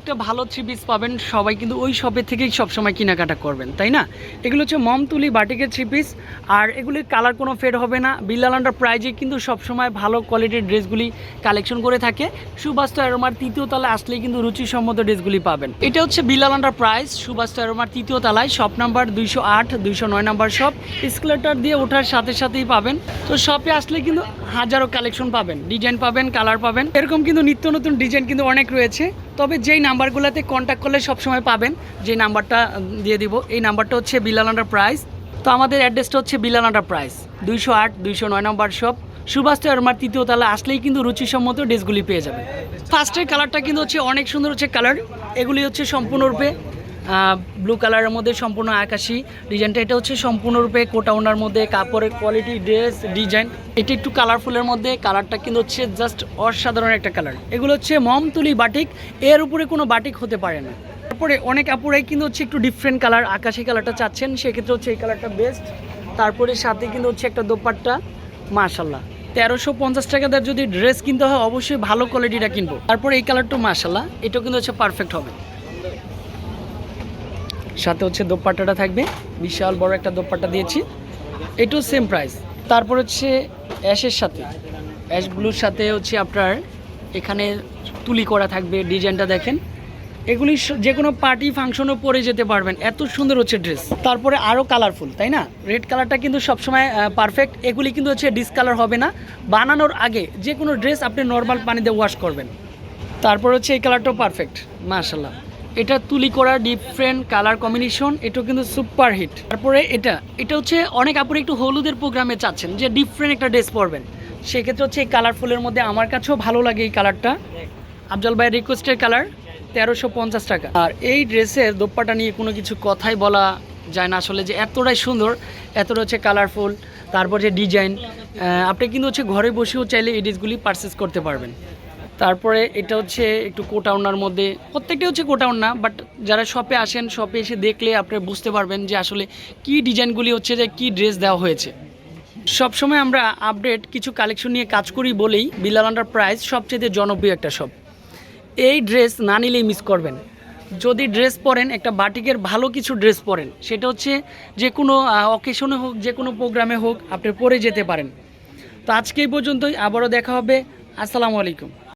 একটা ভালো three piece পাবেন, সবাই কিন্তু ওই শপের থেকেই সবসময় কেনাকাটা করবেন, তাই না? এগুলো হচ্ছে মমতুলি বাটিকের থ্রি পিস আর এগুলির কালার কোনো ফেড হবে না। বিল্লালান্ডার প্রাইজে কিন্তু সবসময় ভালো কোয়ালিটির ড্রেসগুলি কালেকশন করে থাকে। সুবাস্ত অ্যারোমার তৃতীয় তলায় আসলেই কিন্তু রুচিসম্মত ড্রেসগুলি পাবেন। এটা হচ্ছে বিল্লালান্ডার প্রাইস সুবাস্ত অ্যারোমার তৃতীয় তলায় শপ নাম্বার দুইশো আট, দুইশো নয় নাম্বার শপ স্কেলেটার দিয়ে ওঠার সাথে সাথেই পাবেন। তো শপে আসলে কিন্তু হাজারো কালেকশন পাবেন ডিজাইন পাবেন কালার পাবেন। এরকম কিন্তু নিত্য নতুন ডিজাইন কিন্তু অনেক রয়েছে। তবে যেই নাম্বারগুলোতে কন্ট্যাক্ট করলে সবসময় পাবেন। যে নাম্বারটা দিয়ে দিব। এই নাম্বারটা হচ্ছে বিলাল প্রাইস তো আমাদের অ্যাড্রেসটা হচ্ছে বিলাল প্রাইস দুইশো আট, দুইশো নয় নম্বর শপ সুভাষ আমার তৃতীয় তালা। আসলেই কিন্তু রুচিসম্মত ড্রেসগুলি পেয়ে যাবেন। ফার্স্টের কালারটা কিন্তু হচ্ছে অনেক সুন্দর হচ্ছে কালার এগুলি হচ্ছে সম্পূর্ণরূপে ব্লু কালারের মধ্যে সম্পূর্ণ আকাশি ডিজাইনটা এটা হচ্ছে সম্পূর্ণরূপে কোটা ওনার মধ্যে কাপড়ের কোয়ালিটি ড্রেস ডিজাইন এটি একটু কালারফুলের মধ্যে কালারটা কিন্তু হচ্ছে জাস্ট অসাধারণ একটা কালার এগুলো হচ্ছে মমতুলি বাটিক এর উপরে কোনো বাটিক হতে পারে না। তারপরে অনেক আপুরাই কিন্তু হচ্ছে একটু ডিফারেন্ট কালার আকাশি কালারটা চাচ্ছেন, সেক্ষেত্রে হচ্ছে এই কালারটা বেস্ট তারপরে সাথে কিন্তু হচ্ছে একটা দোপাট্টা মাশাল্লাহ তেরোশো পঞ্চাশ টাকা দিয়ে যদি ড্রেস কিনতে হয়, অবশ্যই ভালো কোয়ালিটিটা কিনবো। তারপরে এই কালারটা মাশাল্লাহ এটাও কিন্তু হচ্ছে পারফেক্ট হবে। সাথে হচ্ছে দোপাট্টাটা থাকবে। বিশাল বড় একটা দোপাট্টা দিয়েছি। এটাও সেম প্রাইস তারপর হচ্ছে অ্যাশের সাথে। অ্যাশ ব্লুর সাথে হচ্ছে আপনার এখানে তুলি করা থাকবে, ডিজাইনটা দেখেন। এগুলি যে কোনো পার্টি ফাংশনও পরে যেতে পারবেন। এত সুন্দর হচ্ছে ড্রেস তারপরে আরও কালারফুল তাই না? রেড কালারটা কিন্তু সবসময় পারফেক্ট এগুলি কিন্তু হচ্ছে ডিসকালার হবে না। বানানোর আগে যে কোনো ড্রেস আপনি নর্মাল পানিতে ওয়াশ করবেন। তারপর হচ্ছে এই কালারটাও পারফেক্ট মাশাল্লাহ এটা তুলি করা ডিফারেন্ট কালার কম্বিনেশন এটাও কিন্তু সুপার হিট তারপরে এটা এটা হচ্ছে অনেক আপুরে একটু হলুদের প্রোগ্রামে চাচ্ছেন, যে ডিফারেন্ট একটা ড্রেস পরবেন। সেক্ষেত্রে হচ্ছে এই কালারফুলের মধ্যে আমার কাছেও ভালো লাগে এই কালারটা আফজল ভাইয়ের রিকোয়েস্টের কালার তেরোশো পঞ্চাশ টাকা। আর এই ড্রেসের দোপ্পাটা নিয়ে কোনো কিছু কথাই বলা যায় না আসলে যে এতটাই সুন্দর, এতটা হচ্ছে কালারফুল তারপর যে ডিজাইন আপনি কিন্তু হচ্ছে ঘরে বসেও চাইলে এই ড্রেসগুলি পারচেস করতে পারবেন। তারপরে এটা হচ্ছে একটু কোটাউনার মধ্যে। প্রত্যেকটা হচ্ছে কোটাউন বাট যারা শপে আসেন শপে এসে দেখলে আপনি বুঝতে পারবেন যে আসলে কি ডিজাইনগুলি হচ্ছে, যে কি ড্রেস দেওয়া হয়েছে। সবসময় আমরা আপডেট কিছু কালেকশন নিয়ে কাজ করি বলেই বিলাল আন্ডার প্রাইস সবচেয়ে জনপ্রিয় একটা শপ এই ড্রেস না নিলেই মিস করবেন। যদি ড্রেস পরেন, একটা বাটিকের ভালো কিছু ড্রেস পরেন, সেটা হচ্ছে যে কোনো অকেশনে হোক, যে কোনো প্রোগ্রামে হোক, আপনি পরে যেতে পারেন। তো আজকে এই পর্যন্তই, আবারও দেখা হবে। আসসালামু আলাইকুম।